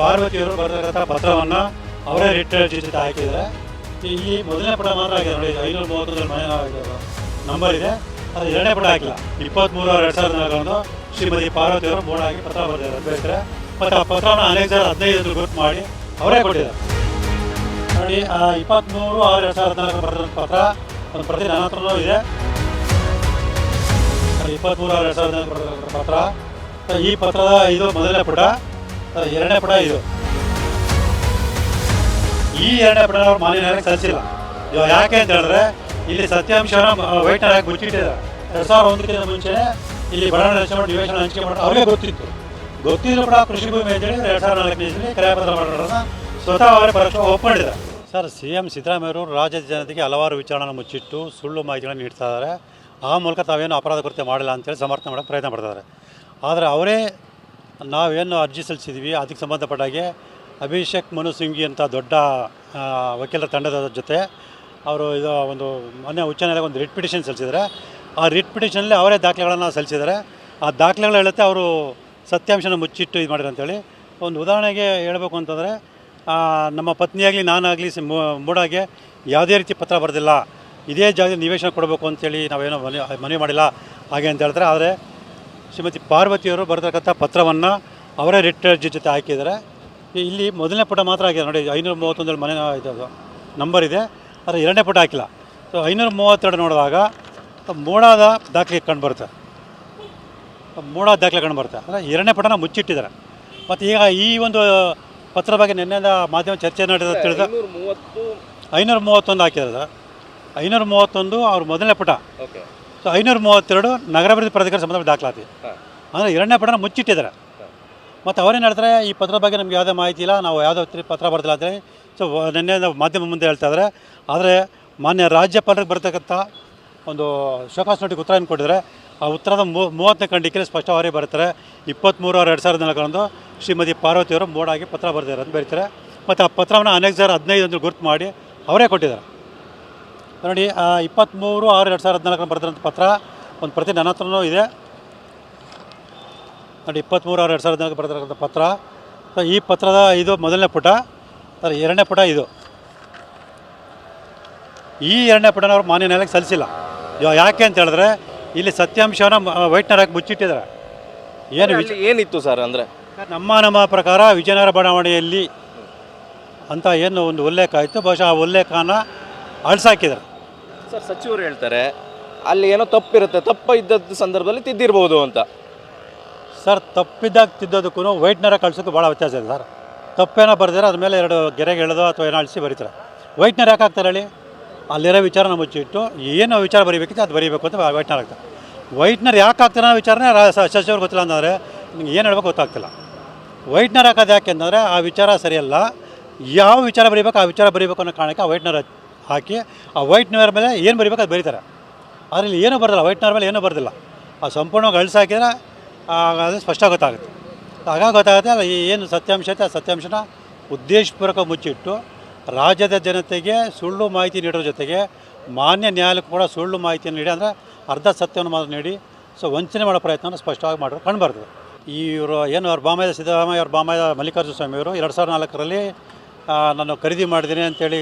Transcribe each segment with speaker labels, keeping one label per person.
Speaker 1: ಪಾರ್ವತಿಯವರು ಬರತಕ್ಕಂಥ ಪತ್ರವನ್ನು ಅವರೇ ರಿಟ್ ಜೊತೆ ಹಾಕಿದರೆ ಈ ಮೊದಲನೇ ಪುಟ ಮಾತ್ರ ಆಗಿದೆ ನೋಡಿ ಐನೂರ ಮೂವತ್ತೊಂದರ ಮನೆ ನಂಬರ್ ಇದೆ. ಅದು ಎರಡನೇ ಪುಟ ಹಾಕಿಲ್ಲ. ಇಪ್ಪತ್ತ್ಮೂರು ಎರಡು ಸಾವಿರದ ನಾಲ್ಕರಂದು ಶ್ರೀಮತಿ ಪಾರ್ವತಿಯವರು ಮೂರು ಹಾಕಿ ಪತ್ರ ಬರೆದಿದ್ದಾರೆ. ಬೇಕಾದ್ರೆ ಮತ್ತು ಆ ಪತ್ರವನ್ನು ಅನೇಕ ಜನ ಹದಿನೈದು ಗುರುತು ಮಾಡಿ ಅವರೇ ಕೊಟ್ಟಿದ್ದಾರೆ. ನೋಡಿ, ಆ ಇಪ್ಪತ್ತ್ಮೂರು ಆರು ಎರಡು ಸಾವಿರದ ನಾಲ್ಕು ಬರೆದಂಥ ಪತ್ರ ಒಂದು ಪ್ರತಿ ನನ್ನ ಹತ್ರನೂ ಇದೆ. ಇಪ್ಪತ್ತ್ಮೂರು ಆರು ಎರಡು ಸಾವಿರದ ನಾಲ್ಕು ಬರೆದ ಪತ್ರ. ಈ ಪತ್ರದ ಇದು ಮೊದಲನೇ ಪುಟ. ಎರಡನೇ ಪಡ ಇದು. ಈ ಎರಡನೇ ಪಡ ಅವ್ರು ಸಲ್ಲಿಸಿಲ್ಲ ಇವಾಗ ಯಾಕೆ ಅಂತ ಹೇಳಿದ್ರೆ, ಇಲ್ಲಿ ಸತ್ಯಾಂಶನ ವೈಟ್ನರ್ ಹಾಕಿ ಮುಚ್ಚಿಟ್ಟಿದ್ದಾರೆ. ಎರಡು ಸಾವಿರದ ಒಂದಕ್ಕಿಂತ ಮುಂಚೆ ಇಲ್ಲಿ ಬಡವಣ ರಚನೆ ನಿವೇಶನ ಹಂಚಿಕೆ ಮಾಡೋದು ಅವ್ರಿಗೆ ಗೊತ್ತಿತ್ತು. ಗೊತ್ತಿದ್ರು ಕೂಡ ಕೃಷಿ ಭೂಮಿ ಅಂತೇಳಿ ಎರಡು ಸಾವಿರದ ನಾಲ್ಕನೇ ಇಸ್ಲಿ ಕ್ರಯಪತ್ರ ಮಾಡೋದನ್ನ ಸ್ವತಃ ಅವರೇ ಪರಕ್ಷ ಒಪ್ಪಿದ್ದಾರೆ ಸರ್ ಸಿ ಎಂ ಸಿದ್ದರಾಮಯ್ಯವರು ರಾಜ್ಯದ ಜನತೆಗೆ ಹಲವಾರು ವಿಚಾರಣೆ ಮುಚ್ಚಿಟ್ಟು ಸುಳ್ಳು ಮಾಹಿತಿಗಳನ್ನು ನೀಡ್ತಾ ಇದ್ದಾರೆ. ಆ ಮೂಲಕ ತಾವೇನು ಅಪರಾಧ ಕೃತ್ಯ ಮಾಡಿಲ್ಲ ಅಂತೇಳಿ ಸಮರ್ಥನೆ ಮಾಡೋಕ್ಕೆ ಪ್ರಯತ್ನ ಪಡ್ತಾರೆ ಆದರೆ ಅವರೇ ನಾವೇನು ಅರ್ಜಿ ಸಲ್ಲಿಸಿದ್ವಿ, ಅದಕ್ಕೆ ಸಂಬಂಧಪಟ್ಟಾಗೆ ಅಭಿಷೇಕ್ ಮನು ಸಿಂಘಿ ಅಂತ ದೊಡ್ಡ ವಕೀಲರ ತಂಡದ ಜೊತೆ ಅವರು ಇದು ಒಂದು ಮೊನ್ನೆ ಉಚ್ಚ ನ್ಯಾಯಾಲಯ ಒಂದು ರಿಟ್ ಪಿಟಿಷನ್ ಸಲ್ಲಿಸಿದ್ದಾರೆ. ಆ ರಿಟ್ ಪಿಟಿಷನಲ್ಲಿ ಅವರೇ ದಾಖಲೆಗಳನ್ನು ಸಲ್ಲಿಸಿದ್ದಾರೆ. ಆ ದಾಖಲೆಗಳು ಹೇಳುತ್ತೆ ಅವರು ಸತ್ಯಾಂಶನ ಮುಚ್ಚಿಟ್ಟು ಇದು ಮಾಡಿದ್ರು ಅಂತೇಳಿ. ಒಂದು ಉದಾಹರಣೆಗೆ ಹೇಳಬೇಕು ಅಂತಂದರೆ ನಮ್ಮ ಪತ್ನಿಯಾಗಲಿ ನಾನಾಗಲಿ ಮೂಡಾಗೆ ಯಾವುದೇ ರೀತಿ ಪತ್ರ ಬರೆದಿಲ್ಲ. ಇದೇ ಜಾಗದಲ್ಲಿ ನಿವೇಶನ ಕೊಡಬೇಕು ಅಂತೇಳಿ ನಾವೇನೋ ಮನೆ, ಮನವಿ ಮಾಡಿಲ್ಲ. ಹಾಗೆ ಅಂತ ಹೇಳ್ತಾರೆ. ಆದರೆ ಶ್ರೀಮತಿ ಪಾರ್ವತಿಯವರು ಬರೆದಿರ್ತಕ್ಕಂಥ ಪತ್ರವನ್ನು ಅವರೇ ರಿಟ್ ಅರ್ಜಿ ಜೊತೆ ಹಾಕಿದ್ದಾರೆ. ಇಲ್ಲಿ ಮೊದಲನೇ ಪುಟ ಮಾತ್ರ ಆಗಿದೆ ನೋಡಿ ಐನೂರ ಮೂವತ್ತೊಂದರ ಮನೆ ಇದು ನಂಬರ್ ಇದೆ. ಆದರೆ ಎರಡನೇ ಪುಟ ಹಾಕಿಲ್ಲ. ಸೊ ಐನೂರ ಮೂವತ್ತೆರಡು ನೋಡಿದಾಗ ಮೂಡಾದ ದಾಖಲೆ ಕಂಡು ಬರುತ್ತೆ. ಮೂಡಾದ ದಾಖಲೆ ಕಂಡು ಬರುತ್ತೆ. ಅಂದರೆ ಎರಡನೇ ಪುಟನ ಮುಚ್ಚಿಟ್ಟಿದ್ದಾರೆ. ಮತ್ತು ಈಗ ಈ ಒಂದು ಪತ್ರ ಬಗ್ಗೆ ನಿನ್ನೆಯಿಂದ ಮಾಧ್ಯಮ ಚರ್ಚೆ ನಡೆದ ತಿಳಿದ
Speaker 2: ಐನೂರ ಮೂವತ್ತು
Speaker 1: ಐನೂರ ಮೂವತ್ತೊಂದು ಹಾಕಿದ್ದಾರೆ. ಸರ್ ಐನೂರ ಮೂವತ್ತೊಂದು ಅವ್ರ ಮೊದಲನೇ ಪುಟ.
Speaker 2: ಓಕೆ
Speaker 1: ಸೊ ಐನೂರ ಮೂವತ್ತೆರಡು ನಗರಾಭಿವೃದ್ಧಿ ಪ್ರಾಧಿಕಾರ ಸಂಬಂಧ ದಾಖಲಾತಿ. ಅಂದರೆ ಎರಡನೇ ಪಟ್ಟಣ ಮುಚ್ಚಿಟ್ಟಿದ್ದಾರೆ. ಮತ್ತು ಅವರೇನು ಹೇಳ್ತಾರೆ ಈ ಪತ್ರದ ಬಗ್ಗೆ ನಮ್ಗೆ ಯಾವುದೇ ಮಾಹಿತಿ ಇಲ್ಲ ನಾವು ಯಾವುದೋ ಪತ್ರ ಬರ್ದಿಲ್ಲ ಆದರೆ ಸೊ ನಿನ್ನೆ ನಾವು ಮಾಧ್ಯಮ ಮುಂದೆ ಹೇಳ್ತಾ ಇದ್ದಾರೆ ಆದರೆ ಮಾನ್ಯ ರಾಜ್ಯಪಾಲರಿಗೆ ಬರ್ತಕ್ಕಂಥ ಒಂದು ಶೋಕಾಸ್ ನೋಟಿಗೆ ಉತ್ತರ ಏನು ಕೊಟ್ಟಿದ್ದಾರೆ ಆ ಉತ್ತರದ ಮೂವತ್ತನೇ ಖಂಡಿಕೆ ಸ್ಪಷ್ಟವಾಗಿ ಬರ್ತಾರೆ. ಇಪ್ಪತ್ತ್ಮೂರು ಅವರು ಎರಡು ಸಾವಿರದ ನಾಲ್ಕರಂದು ಶ್ರೀಮತಿ ಪಾರ್ವತಿಯವರು ಮೋಡಾಗಿ ಪತ್ರ ಬರೆದಿದ್ದಾರೆ ಅಂತ ಬರೀತಾರೆ. ಮತ್ತು ಆ ಪತ್ರವನ್ನು ಅನೇಕ ಜನ ಹದಿನೈದು ಅಂತ ಗುರುತು ಮಾಡಿ ಅವರೇ ಕೊಟ್ಟಿದ್ದಾರೆ. ನೋಡಿ ಇಪ್ಪತ್ತ್ಮೂರು ಆರು ಎರಡು ಸಾವಿರದ ಹದಿನಾಲ್ಕರ ಬರೆದಿರೋಂಥ ಪತ್ರ ಒಂದು ಪ್ರತಿ ನನ್ನ ಹತ್ರನೂ ಇದೆ. ನೋಡಿ ಇಪ್ಪತ್ತ್ಮೂರು ಆರು ಎರಡು ಸಾವಿರದ ಹದಿನಾಲ್ಕು ಬರೆದಿರೋಂಥ ಪತ್ರ. ಸೊ ಈ ಪತ್ರದ ಇದು ಮೊದಲನೇ ಪುಟ ಸರ್ ಎರಡನೇ ಪುಟ ಇದು. ಈ ಎರಡನೇ ಪುಟನ ಅವ್ರು ಮಾನ್ಯ ನ್ಯಾಯಾಲಯಕ್ಕೆ ಸಲ್ಲಿಸಿಲ್ಲ. ಯಾಕೆ ಅಂತ ಹೇಳಿದ್ರೆ ಇಲ್ಲಿ ಸತ್ಯಾಂಶವನ್ನು ವೈಟ್ನರ್ ಹಾಕಿ ಮುಚ್ಚಿಟ್ಟಿದ್ದಾರೆ. ಏನು
Speaker 2: ವಿಜಯ ಏನಿತ್ತು ಸರ್ ಅಂದರೆ?
Speaker 1: ನಮ್ಮ ನಮ್ಮ ಪ್ರಕಾರ ವಿಜಯನಗರ ಬಡಾವಣೆಯಲ್ಲಿ ಅಂತ ಏನು ಒಂದು ಉಲ್ಲೇಖ ಆಯಿತು. ಬಹುಶಃ ಆ ಉಲ್ಲೇಖನ ಅಳಿಸಾಕಿದ್ದಾರೆ.
Speaker 2: ಸರ್, ಸಚಿವರು ಹೇಳ್ತಾರೆ, ಅಲ್ಲಿ ಏನೋ ತಪ್ಪಿರುತ್ತೆ, ತಪ್ಪ ಇದ್ದದ್ದು ಸಂದರ್ಭದಲ್ಲಿ ತಿದ್ದಿರ್ಬೋದು ಅಂತ.
Speaker 1: ಸರ್ ತಪ್ಪಿದ್ದಾಗ ತಿದ್ದೋದಕ್ಕೂ ವೈಟ್ನರ ಕಳ್ಸೋಕ್ಕೂ ಭಾಳ ವ್ಯತ್ಯಾಸ ಇದೆ ಸರ್. ತಪ್ಪೇನೋ ಬರೆದಿರೋ ಅದ್ರ ಮೇಲೆ ಎರಡು ಗೆರೆಗೆ ಎಳೆದೋ ಅಥವಾ ಏನೋ ಅಳಿಸಿ ಬರೀತಾರೆ. ವೈಟ್ನರ್ ಯಾಕೆ ಹಾಕ್ತಾರೆ ಹೇಳಿ? ಅಲ್ಲಿರೋ ವಿಚಾರನ ಮುಚ್ಚಿಟ್ಟು ಏನು ವಿಚಾರ ಬರೀಬೇಕಿತ್ತು ಅದು ಬರೀಬೇಕು ಅಂತ ವೈಟ್ನರ್ ಹಾಕ್ತಾರೆ. ವೈಟ್ನರ್ ಯಾಕೆ ಹಾಕ್ತಾರೆ ಅನ್ನೋ ವಿಚಾರನೇ ಸಚಿವರು ಗೊತ್ತಿಲ್ಲ ಅಂತಂದರೆ ನಿಮ್ಗೆ ಏನು ಹೇಳ್ಬೇಕು ಗೊತ್ತಾಗ್ತಿಲ್ಲ. ವೈಟ್ನರ್ ಹಾಕೋದು ಯಾಕೆ ಅಂತಂದರೆ ಆ ವಿಚಾರ ಸರಿಯಲ್ಲ. ಯಾವ ವಿಚಾರ ಬರೀಬೇಕು, ಆ ವಿಚಾರ ಬರೀಬೇಕು ಅನ್ನೋ ಕಾರಣಕ್ಕೆ ಆ ವೈಟ್ನರ್ ಹಾಕಿ ಆ ವೈಟ್ನವರ ಮೇಲೆ ಏನು ಬರೀಬೇಕು ಅದು ಬರೀತಾರೆ. ಅದರಲ್ಲಿ ಏನೂ ಬರೋದಿಲ್ಲ ವೈಟ್ನವರ ಮೇಲೆ ಏನೂ ಬರೋದಿಲ್ಲ. ಆ ಸಂಪೂರ್ಣವಾಗಿ ಅಳಿಸಾಕಿದ್ರೆ ಅದು ಸ್ಪಷ್ಟ ಗೊತ್ತಾಗುತ್ತೆ. ಆಗ ಗೊತ್ತಾಗುತ್ತೆ, ಅಲ್ಲ ಏನು ಸತ್ಯಾಂಶ ಐತೆ, ಆ ಸತ್ಯಾಂಶನ ಉದ್ದೇಶಪೂರ್ವಕ ಮುಚ್ಚಿಟ್ಟು ರಾಜ್ಯದ ಜನತೆಗೆ ಸುಳ್ಳು ಮಾಹಿತಿ ನೀಡೋ ಜೊತೆಗೆ ಮಾನ್ಯ ನ್ಯಾಯಾಲಯಕ್ಕೆ ಕೂಡ ಸುಳ್ಳು ಮಾಹಿತಿಯನ್ನು ನೀಡಿ, ಅಂದರೆ ಅರ್ಧ ಸತ್ಯವನ್ನು ಮಾತ್ರ ನೀಡಿ, ಸೊ ವಂಚನೆ ಮಾಡೋ ಪ್ರಯತ್ನವನ್ನು ಸ್ಪಷ್ಟವಾಗಿ ಮಾಡೋದು ಕಂಡುಬರ್ತದೆ ಇವರು ಏನು ಅವ್ರ ಬಾಮಯ್ಯ, ಸಿದ್ದರಾಮಯ್ಯ ಅವ್ರ ಬಾಮಯ್ಯ, ಮಲ್ಲಿಕಾರ್ಜುನ ಸ್ವಾಮಿಯವರು ಎರಡು ಸಾವಿರದ ನಾಲ್ಕರಲ್ಲಿ ನಾನು ಖರೀದಿ ಮಾಡಿದ್ದೀನಿ ಅಂತೇಳಿ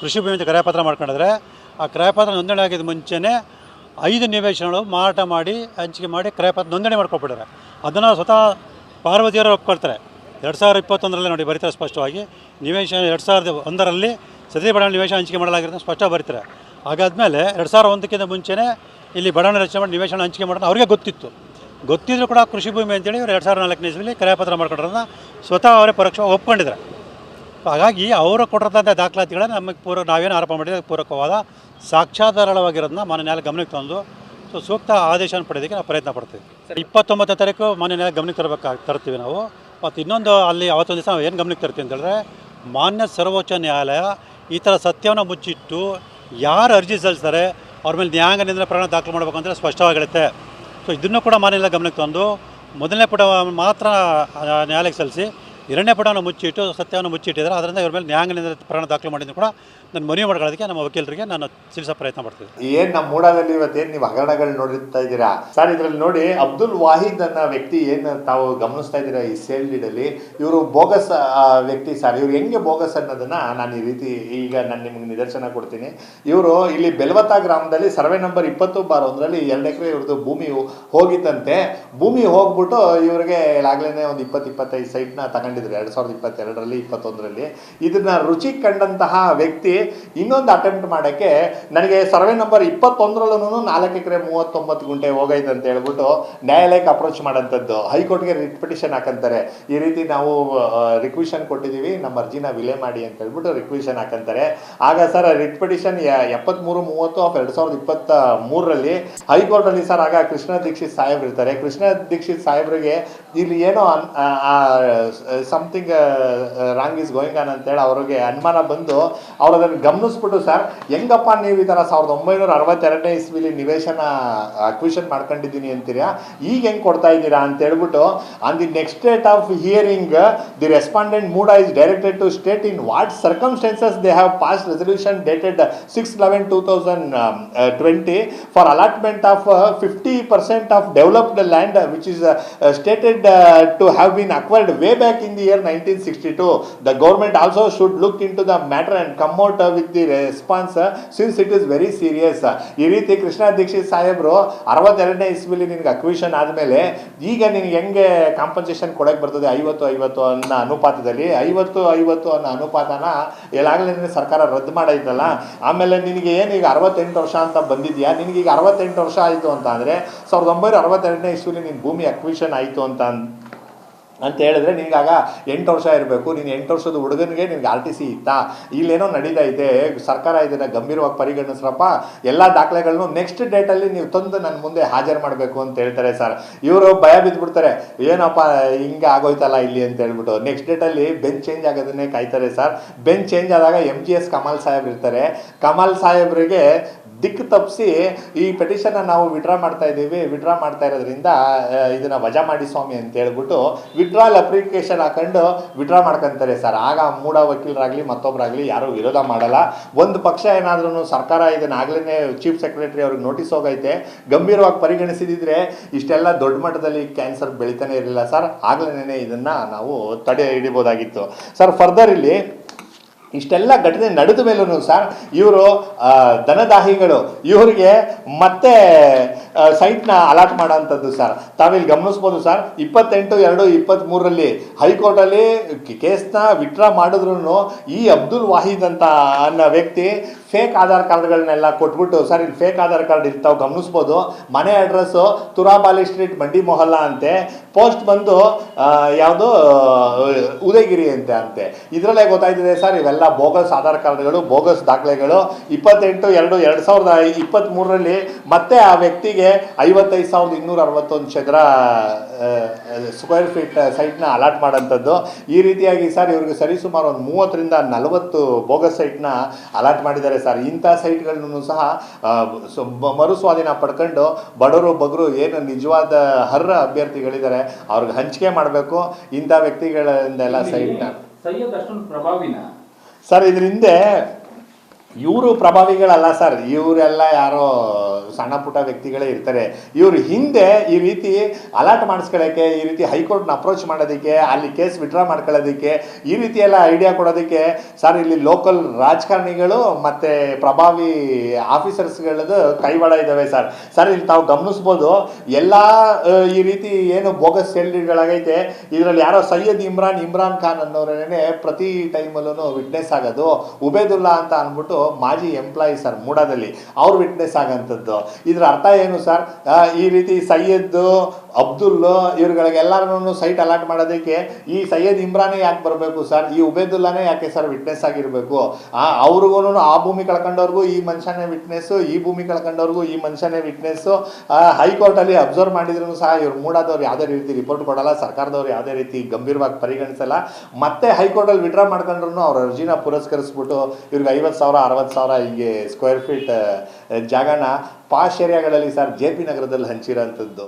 Speaker 1: ಕೃಷಿ ಭೂಮಿ ಅಂತ ಕ್ರಯಪತ್ರ ಮಾಡ್ಕೊಂಡಿದ್ರೆ, ಆ ಕ್ರಯಪತ್ರ ನೋಂದಣಿ ಆಗಿದ್ದ ಮುಂಚೆನೇ ಐದು ನಿವೇಶನಗಳು ಮಾರಾಟ ಮಾಡಿ, ಹಂಚಿಕೆ ಮಾಡಿ ಕ್ರಯಪತ್ರ ನೋಂದಣಿ ಮಾಡ್ಕೊಬಿಟ್ಟಿದ್ದಾರೆ ಅದನ್ನು ಸ್ವತಃ ಪಾರ್ವತಿಯವರು ಒಪ್ಕೊಳ್ತಾರೆ. ಎರಡು ಸಾವಿರದ ಇಪ್ಪತ್ತೊಂದರಲ್ಲಿ ನೋಡಿ ಬರೀತಾರೆ ಸ್ಪಷ್ಟವಾಗಿ. ನಿವೇಶನ ಎರಡು ಸಾವಿರದ ಒಂದರಲ್ಲಿ ಸದಿ ಬಡಾವಣೆ ನಿವೇಶನ ಹಂಚಿಕೆ ಮಾಡಲಾಗಿರೋದು ಸ್ಪಷ್ಟ ಬರೀತಾರೆ. ಹಾಗಾದ್ಮೇಲೆ ಎರಡು ಸಾವಿರದ ಒಂದಕ್ಕಿಂತ ಮುಂಚೆನೇ ಇಲ್ಲಿ ಬಡಾವಣೆ ರಚನೆ ಮಾಡಿ ನಿವೇಶನ ಹಂಚಿಕೆ ಮಾಡೋದು ಅವ್ರಿಗೆ ಗೊತ್ತಿತ್ತು. ಗೊತ್ತಿದ್ರು ಕೂಡ ಕೃಷಿ ಭೂಮಿ ಅಂತೇಳಿ ಇವರು ಎರಡು ಸಾವಿರದ ನಾಲ್ಕನೇ ಇಸ್ವಿಲಿ ಕ್ರಯಪತ್ರ ಮಾಡ್ಕೊಂಡ್ರನ್ನ ಸ್ವತಃ ಅವರೇ ಪರೋಕ್ಷ ಒಪ್ಕೊಂಡಿದ್ದಾರೆ. ಹಾಗಾಗಿ ಅವರು ಕೊಟ್ಟಿರ್ತಕ್ಕಂಥ ದಾಖಲಾತಿಗಳನ್ನ ನಮಗೆ ಪೂರ್ವ ನಾವೇನು ಆರೋಪ ಮಾಡಿದ್ರೆ ಪೂರಕವಾದ ಸಾಕ್ಷಾಧಾರವಾಗಿರೋದನ್ನ ಮಾನ್ಯ ನ್ಯಾಯಾಲಯ ಗಮನಕ್ಕೆ ತಂದು ಸೊ ಸೂಕ್ತ ಆದೇಶವನ್ನು ಪಡೆಯೋದಕ್ಕೆ ನಾವು ಪ್ರಯತ್ನ ಪಡ್ತೀವಿ. ಇಪ್ಪತ್ತೊಂಬತ್ತನೇ ತಾರೀಕು ಮಾನ್ಯ ನ್ಯಾಯಾಲಯ ಗಮನಕ್ಕೆ ತರಬೇಕಾಗಿ ತರ್ತೀವಿ ನಾವು. ಮತ್ತು ಇನ್ನೊಂದು ಅಲ್ಲಿ ಅವತ್ತೊಂದು ದಿವಸ ನಾವು ಏನು ಗಮನಕ್ಕೆ ತರ್ತೀವಿ ಅಂತ ಹೇಳಿದ್ರೆ ಮಾನ್ಯ ಸರ್ವೋಚ್ಚ ನ್ಯಾಯಾಲಯ ಈ ಥರ ಸತ್ಯವನ್ನು ಮುಚ್ಚಿಟ್ಟು ಯಾರು ಅರ್ಜಿ ಸಲ್ಲಿಸ್ತಾರೆ ಅವ್ರ ಮೇಲೆ ನ್ಯಾಯಾಂಗ ನಿಂದ ಪ್ರಕರಣ ದಾಖಲು ಮಾಡಬೇಕಂದ್ರೆ ಸ್ಪಷ್ಟವಾಗಿರುತ್ತೆ ಸೊ ಇದನ್ನು ಕೂಡ ಮಾನ್ಯ ಗಮನಕ್ಕೆ ತಂದು ಮೊದಲನೇ ಪುಟ ಮಾತ್ರ ನ್ಯಾಯಾಲಯಕ್ಕೆ ಸಲ್ಲಿಸಿ ಎರಡನೇ ಪುಟವನ್ನು ಮುಚ್ಚಿಟ್ಟು, ಸತ್ಯವನ್ನು ಮುಚ್ಚಿಟ್ಟಿದ್ದಾರೆ. ಅದರಿಂದ ಇವ್ರ ಮೇಲೆ ನ್ಯಾಯಾಂಗದಿಂದ ಪ್ರಕರಣ ದಾಖಲು ಮಾಡಿದ್ರು ಕೂಡ ನಾನು ಮನವಿ ಮಾಡ್ಕೊಳ್ಳೋದಕ್ಕೆ ನಮ್ಮ ವಕೀಲರಿಗೆ ನಾನು ತಿಳಿಸೋ ಪ್ರಯತ್ನ ಮಾಡ್ತೀನಿ
Speaker 3: ಏನ್ ನಮ್ಮ ಮೂಡಾದಲ್ಲಿ ಇವತ್ತೇನು ನೀವು ಹಗರಣಗಳು ನೋಡಿರ್ತಾ ಇದ್ದೀರಾ? ಸರ್, ಇದರಲ್ಲಿ ನೋಡಿ ಅಬ್ದುಲ್ ವಾಹಿದ್ ಅನ್ನೋ ವ್ಯಕ್ತಿ ಏನು ತಾವು ಗಮನಿಸ್ತಾ ಇದ್ದೀರಾ ಈ ಸೇಲ್ ಡೀಡಲ್ಲಿ ಇವರು ಬೋಗಸ್ ವ್ಯಕ್ತಿ ಸರ್, ಇವ್ರು ಹೆಂಗೆ ಬೋಗಸ್ ಅನ್ನೋದನ್ನ ನಾನು ಈ ರೀತಿ ಈಗ ನಾನು ನಿಮ್ಗೆ ನಿದರ್ಶನ ಕೊಡ್ತೀನಿ. ಇವರು ಇಲ್ಲಿ ಬೆಲ್ವತ್ತ ಗ್ರಾಮದಲ್ಲಿ ಸರ್ವೆ ನಂಬರ್ ಇಪ್ಪತ್ತು ಬಾರ್ ಒಂದರಲ್ಲಿ ಎರಡು ಎಕರೆ ಇವ್ರದ್ದು ಭೂಮಿ ಹೋಗಿತ್ತಂತೆ. ಭೂಮಿ ಹೋಗ್ಬಿಟ್ಟು ಇವರಿಗೆ ಆಗ್ಲೇ ಒಂದು ಇಪ್ಪತ್ತು, ಇಪ್ಪತ್ತೈದು ಸೈಟ್ನ ತಗೊಂಡಿದ್ರು ಎರಡು ಸಾವಿರದ ಇಪ್ಪತ್ತೆರಡರಲ್ಲಿ, ಇಪ್ಪತ್ತೊಂದರಲ್ಲಿ. ಇದನ್ನ ರುಚಿ ಕಂಡಂತಹ ವ್ಯಕ್ತಿ ಇನ್ನೊಂದು ಅಟೆಂಪ್ಟ್ ಮಾಡೋಕ್ಕೆ ನನಗೆ ಸರ್ವೆ ನಂಬರ್ ಇಪ್ಪತ್ತೊಂದರಲ್ಲೂ ನಾಲ್ಕು ಎಕರೆ ಮೂವತ್ತೊಂಬತ್ತು ಗುಂಟೆ ಹೋಗೈತೆ ಅಂತ ಹೇಳ್ಬಿಟ್ಟು ನ್ಯಾಯಾಲಯಕ್ಕೆ ಅಪ್ರೋಚ್ ಮಾಡೋಂಥದ್ದು ಹೈಕೋರ್ಟ್ಗೆ ರಿಟ್ ಪಿಟಿಷನ್ ಹಾಕಂತಾರೆ. ಈ ರೀತಿ ನಾವು ರಿಕ್ವಿಷನ್ ಕೊಟ್ಟಿದ್ದೀವಿ. ನಮ್ಮ ಅರ್ಜಿನ ವಿಲೆ ಮಾಡಿ ಅಂತ ಹೇಳ್ಬಿಟ್ಟು ರಿಕ್ವಿಷನ್ ಹಾಕಂತಾರೆ. ಆಗ ಸರ್ ರಿಟ್ ಪಿಟಿಷನ್ ಎಪ್ಪತ್ಮೂರು, ಮೂವತ್ತು ಆಫ್ ಎರಡು ಸಾವಿರದ ಇಪ್ಪತ್ತ ಮೂರರಲ್ಲಿ ಹೈಕೋರ್ಟಲ್ಲಿ ಸರ್, ಆಗ ಕೃಷ್ಣ ದೀಕ್ಷಿತ್ ಸಾಹೇಬ್ ಇರ್ತಾರೆ ಕೃಷ್ಣ ದೀಕ್ಷಿತ್ ಸಾಹೇಬ್ರಿಗೆ ಇಲ್ಲಿ ಏನೋ something wrong is going on ಅಂತೇಳಿ ಅವ್ರಿಗೆ ಅನುಮಾನ ಬಂದು ಅವ್ರು ಅದನ್ನು ಗಮನಿಸ್ಬಿಟ್ಟು, ಸರ್, ಹೆಂಗಪ್ಪ ನೀವು ಥರ ಸಾವಿರದ ಒಂಬೈನೂರ ಅರವತ್ತೆರಡನೇ ಇಸ್ವಿಲಿ ನಿವೇಶನ ಅಕ್ವಿಷನ್ ಮಾಡ್ಕೊಂಡಿದ್ದೀನಿ ಅಂತೀರಾ? ಈಗ ಹೆಂಗೆ ಕೊಡ್ತಾ ಇದ್ದೀರಾ? ಅಂತ ಹೇಳ್ಬಿಟ್ಟು on the next date of hearing the respondent MUDA directed to state in what circumstances they have have passed resolution dated 6 two thousand twenty for allotment of fifty percent of developed land which is stated to have been acquired way back in nineteen sixty two the government also should look into the matter and come out with the response since it is very serious ಈ ರೀತಿ ಕೃಷ್ಣ ದೀಕ್ಷಿತ್ ಸಾಹೇಬರು ಅರವತ್ತೆರಡನೇ ಇಸ್ವಿಲಿ ನಿನಗೆ acquisition ಆದಮೇಲೆ ಈಗ ನಿನಗೆ ಹೆಂಗೆ compensation ಕೊಡಕ್ಕೆ ಬರ್ತದೆ? ಐವತ್ತು ಐವತ್ತು ಅನ್ನೋ ಅನುಪಾತದಲ್ಲಿ. ಐವತ್ತು ಐವತ್ತು ಅನ್ನೋ ಅನುಪಾತನ ಎಲ್ಲಾಗಲೇ ನಿನ್ನ ಸರ್ಕಾರ ರದ್ದು ಮಾಡೈತಲ್ಲ. ಆಮೇಲೆ ನಿನಗೆ ಏನು ಈಗ ಅರವತ್ತೆಂಟು ವರ್ಷ ಅಂತ ಬಂದಿದ್ಯಾ? ನಿನಗೆ ಈಗ ಅರವತ್ತೆಂಟು ವರ್ಷ ಆಯಿತು ಅಂತ ಅಂದರೆ ಸಾವಿರದ ಒಂಬೈನೂರ ಅರವತ್ತೆರಡನೇ ಇಸ್ವಿಲಿ ನಿನ್ನ ಭೂಮಿ ಅಕ್ವಿಷನ್ ಆಯಿತು ಅಂತ ಅಂತ ಹೇಳಿದ್ರೆ ನಿನಗಾಗ ಎಂಟು ವರ್ಷ ಇರಬೇಕು. ನೀನು ಎಂಟು ವರ್ಷದ ಹುಡುಗನಿಗೆ ನಿನಗೆ ಆರ್ ಟಿ ಸಿ ಇತ್ತಾ? ಇಲ್ಲೇನೋ ನಡೀತೈತೆ ಸರ್ಕಾರ ಇದನ್ನು ಗಂಭೀರವಾಗಿ ಪರಿಗಣಿಸ್ರಪ್ಪ. ಎಲ್ಲ ದಾಖಲೆಗಳನ್ನು ನೆಕ್ಸ್ಟ್ ಡೇಟಲ್ಲಿ ನೀವು ತಂದು ನನ್ನ ಮುಂದೆ ಹಾಜರು ಮಾಡಬೇಕು ಅಂತ ಹೇಳ್ತಾರೆ ಸರ್ ಇವರು ಭಯ ಬಿದ್ದುಬಿಡ್ತಾರೆ ಏನಪ್ಪ, ಹಿಂಗೆ ಆಗೋಯ್ತಲ್ಲ ಇಲ್ಲಿ ಅಂತ ಹೇಳ್ಬಿಟ್ಟು. ನೆಕ್ಸ್ಟ್ ಡೇಟಲ್ಲಿ ಬೆಂಚ್ ಚೇಂಜ್ ಆಗೋದನ್ನೇ ಕಾಯ್ತಾರೆ ಸರ್ ಬೆಂಚ್ ಚೇಂಜ್ ಆದಾಗ M G S Kamal Saheb ಇರ್ತಾರೆ. ಕಮಲ್ ಸಾಹೇಬ್ರಿಗೆ ದಿಕ್ಕು ತಪ್ಪಿಸಿ ಈ ಪೆಟಿಷನ್ ನಾವು ವಿಡ್ರಾ ಮಾಡ್ತಾ ಇದ್ದೀವಿ. ವಿಡ್ರಾ ಮಾಡ್ತಾ ಇರೋದ್ರಿಂದ ಇದನ್ನ ವಜಾ ಮಾಡಿ ಸ್ವಾಮಿ ಅಂತ ಹೇಳ್ಬಿಟ್ಟು ವಿಡ್ರಾಲ್ ಅಪ್ಲಿಕೇಶನ್ ಹಾಕೊಂಡು ವಿಡ್ರಾ ಮಾಡ್ಕೊಂತಾರೆ ಸರ್. ಆಗ ಮೂಡ ವಕೀಲರಾಗಲಿ ಮತ್ತೊಬ್ಬರಾಗಲಿ ಯಾರೂ ವಿರೋಧ ಮಾಡಲ್ಲ. ಒಂದು ಪಕ್ಷ ಏನಾದ್ರೂ ಸರ್ಕಾರ ಇದನ್ನ ಆಗ್ಲೇ ಚೀಫ್ ಸೆಕ್ರೆಟರಿ ಅವ್ರಿಗೆ ನೋಟಿಸ್ ಹೋಗೈತೆ. ಗಂಭೀರವಾಗಿ ಪರಿಗಣಿಸಿದಿದ್ರೆ ಇಷ್ಟೆಲ್ಲ ದೊಡ್ಡ ಮಟ್ಟದಲ್ಲಿ ಕ್ಯಾನ್ಸರ್ ಬೆಳಿತಾನೆ ಇರಲಿಲ್ಲ ಸರ್. ಆಗ್ಲೇ ಇದನ್ನ ನಾವು ತಡೆ ಹಿಡಿಬೋದಾಗಿತ್ತು. ಸರ್ ಫರ್ದರ್ ಇಲ್ಲಿ ಇಷ್ಟೆಲ್ಲ ಘಟನೆ ನಡೆದ ಮೇಲೂ ಸರ್ ಇವರು ದನದಾಹಿಗಳು ಇವರಿಗೆ ಮತ್ತೆ ಸೈಟ್ನ ಅಲಾಟ್ ಮಾಡೋಂಥದ್ದು ಸರ್ ತಾವಿಲ್ಲಿ ಗಮನಿಸ್ಬೋದು ಸರ್ ಇಪ್ಪತ್ತೆಂಟು, ಎರಡು ಇಪ್ಪತ್ತ್ಮೂರರಲ್ಲಿ ಹೈಕೋರ್ಟಲ್ಲಿ ಕೇಸ್ನ ವಿಡ್ರಾ ಮಾಡಿದ್ರು ಈ ಅಬ್ದುಲ್ ವಾಹಿದ್ ಅಂತ ಅನ್ನೋ ವ್ಯಕ್ತಿ ಫೇಕ್ ಆಧಾರ್ ಕಾರ್ಡ್ಗಳನ್ನೆಲ್ಲ ಕೊಟ್ಬಿಟ್ಟು, ಸರ್, ಇಲ್ಲಿ ಫೇಕ್ ಆಧಾರ್ ಕಾರ್ಡ್ ಇರ್ತಾವೆ ಗಮನಿಸ್ಬೋದು. ಮನೆ ಅಡ್ರೆಸ್ಸು ತುರಾಬಾಲಿ ಸ್ಟ್ರೀಟ್ ಮಂಡಿ ಮೊಹಲ್ಲಾ ಅಂತೆ ಪೋಸ್ಟ್ ಬಂದು ಯಾವುದು ಉದಯಗಿರಿ ಅಂತೆ ಅಂತೆ. ಇದರಲ್ಲೇ ಗೊತ್ತಾಯ್ತಿದೆ, ಸರ್, ಇವೆಲ್ಲ ಬೋಗಸ್ ಆಧಾರ್ ಕಾರ್ಡ್ಗಳು ಬೋಗಸ್ ದಾಖಲೆಗಳು. ಇಪ್ಪತ್ತೆಂಟು, ಎರಡು ಎರಡು ಸಾವಿರದ ಇಪ್ಪತ್ತ್ಮೂರರಲ್ಲಿ ಮತ್ತೆ ಆ ವ್ಯಕ್ತಿಗೆ ಐವತ್ತೈದು ಸಾವಿರದ ಇನ್ನೂರ ಅರವತ್ತೊಂದು ಚದರ ಸ್ಕ್ವೇರ್ ಫೀಟ್ ಸೈಟ್ನ ಅಲಾಟ್ ಮಾಡೋಂಥದ್ದು. ಈ ರೀತಿಯಾಗಿ, ಸರ್, ಇವ್ರಿಗೆ ಸರಿಸುಮಾರು ಒಂದು ಮೂವತ್ತರಿಂದ ನಲವತ್ತು ಬೋಗಸ್ ಸೈಟ್ನ ಅಲಾಟ್ ಮಾಡಿದ್ದಾರೆ. ಸರ್ ಇಂಥ ಸೈಟ್ಗಳನ್ನು ಸಹ ಮರು ಸ್ವಾಧೀನ ಪಡ್ಕೊಂಡು ಬಡವರು ಬಗರು ಏನು ನಿಜವಾದ ಹರ್ರ ಅಭ್ಯರ್ಥಿಗಳಿದ್ದಾರೆ ಅವ್ರಿಗೆ ಹಂಚಿಕೆ ಮಾಡಬೇಕು ಇಂಥ ವ್ಯಕ್ತಿಗಳಿಂದೆಲ್ಲ ಸೈಟ್ನ.
Speaker 4: ಸೈಯದ್ ಅಷ್ಟೊಂದು ಪ್ರಭಾವಿನ?
Speaker 3: ಸರ್ ಇದ್ರ ಹಿಂದೆ ಇವರು ಪ್ರಭಾವಿಗಳಲ್ಲ ಸರ್ ಇವರೆಲ್ಲ ಯಾರೋ ಸಣ್ಣ ಪುಟ್ಟ ವ್ಯಕ್ತಿಗಳೇ ಇರ್ತಾರೆ. ಇವರು ಹಿಂದೆ ಈ ರೀತಿ ಅಲಾಟ್ ಮಾಡಿಸ್ಕೊಳ್ಳೋಕ್ಕೆ, ಈ ರೀತಿ ಹೈಕೋರ್ಟ್ನ ಅಪ್ರೋಚ್ ಮಾಡೋದಕ್ಕೆ, ಅಲ್ಲಿ ಕೇಸ್ ವಿಡ್ರಾ ಮಾಡ್ಕೊಳ್ಳೋದಕ್ಕೆ, ಈ ರೀತಿ ಎಲ್ಲ ಐಡಿಯಾ ಕೊಡೋದಕ್ಕೆ, ಸರ್ ಇಲ್ಲಿ ಲೋಕಲ್ ರಾಜಕಾರಣಿಗಳು ಮತ್ತು ಪ್ರಭಾವಿ ಆಫೀಸರ್ಸ್ಗಳದ್ದು ಕೈವಾಡ ಇದ್ದಾವೆ ಸರ್. ಸರ್, ಇಲ್ಲಿ ತಾವು ಗಮನಿಸ್ಬೋದು, ಎಲ್ಲ ಈ ರೀತಿ ಏನು ಬೋಗಸ್ ಸೆಲ್ಗಳಾಗೈತೆ ಇದರಲ್ಲಿ ಯಾರೋ ಸೈಯದ್ ಇಮ್ರಾನ್ ಇಮ್ರಾನ್ ಖಾನ್ ಅನ್ನೋರೇನೆ ಪ್ರತಿ ಟೈಮಲ್ಲೂ ವಿಟ್ನೆಸ್ ಆಗೋದು. ಉಬೇದುಲ್ಲಾ ಅಂತ ಅಂದ್ಬಿಟ್ಟು ಮಾಜಿ ಎಂಪ್ಲಾಯಿ ಸರ್, ಮೂಡಾದಲ್ಲಿ. ಅವ್ರು ವಿಟ್ನೆಸ್ ಆಗಂಥದ್ದು. ಇದ್ರ ಅರ್ಥ ಏನು ಸರ್? ಈ ರೀತಿ ಸೈಯದ್ ಇವ್ರುಗಳಿಗೆ ಇವ್ರುಗಳಿಗೆಲ್ಲರೂ ಸೈಟ್ ಅಲಾಟ್ ಮಾಡೋದಕ್ಕೆ ಈ ಸೈಯದ್ ಇಮ್ರಾನೇ ಯಾಕೆ ಬರಬೇಕು ಸರ್? ಈ ಉಬೇದುಲ್ಲಾನೇ ಯಾಕೆ ಸರ್ ವಿಟ್ನೆಸ್ ಆಗಿರಬೇಕು? ಅವ್ರಿಗೂ ಆ ಭೂಮಿ ಕಳ್ಕೊಂಡವ್ರಿಗೂ ಈ ಮನುಷ್ಯನೇ ವಿಟ್ನೆಸ್ಸು ಈ ಭೂಮಿ ಕಳ್ಕೊಂಡವ್ರಿಗೂ ಈ ಮನುಷ್ಯನೇ ವಿಟ್ನೆಸ್ಸು ಹೈಕೋರ್ಟಲ್ಲಿ ಅಬ್ಸರ್ವ್ ಮಾಡಿದ್ರು ಸಹ ಇವ್ರು ಮೂಡಾದವ್ರು ಯಾವುದೇ ರೀತಿ ರಿಪೋರ್ಟ್ ಕೊಡಲ್ಲ, ಸರ್ಕಾರದವ್ರು ಯಾವುದೇ ರೀತಿ ಗಂಭೀರವಾಗಿ ಪರಿಗಣಿಸಲ್ಲ. ಮತ್ತೆ ಹೈಕೋರ್ಟಲ್ಲಿ ವಿಡ್ರಾ ಮಾಡ್ಕೊಂಡ್ರು ಅವ್ರ ಅರ್ಜಿನ ಪುರಸ್ಕರಿಸ್ಬಿಟ್ಟು ಇವ್ರಿಗೆ ಐವತ್ತು ಸಾವಿರ, ಅರವತ್ತು ಸಾವಿರ ಹೀಗೆ ಸ್ಕ್ವೇರ್ ಫೀಟ್ ಜಾಗನ ಪಾಶ್ ಏರಿಯಾಗಳಲ್ಲಿ ಸರ್ ಜೆ ಪಿ ನಗರದಲ್ಲಿ ಹಂಚಿರೋಂಥದ್ದು.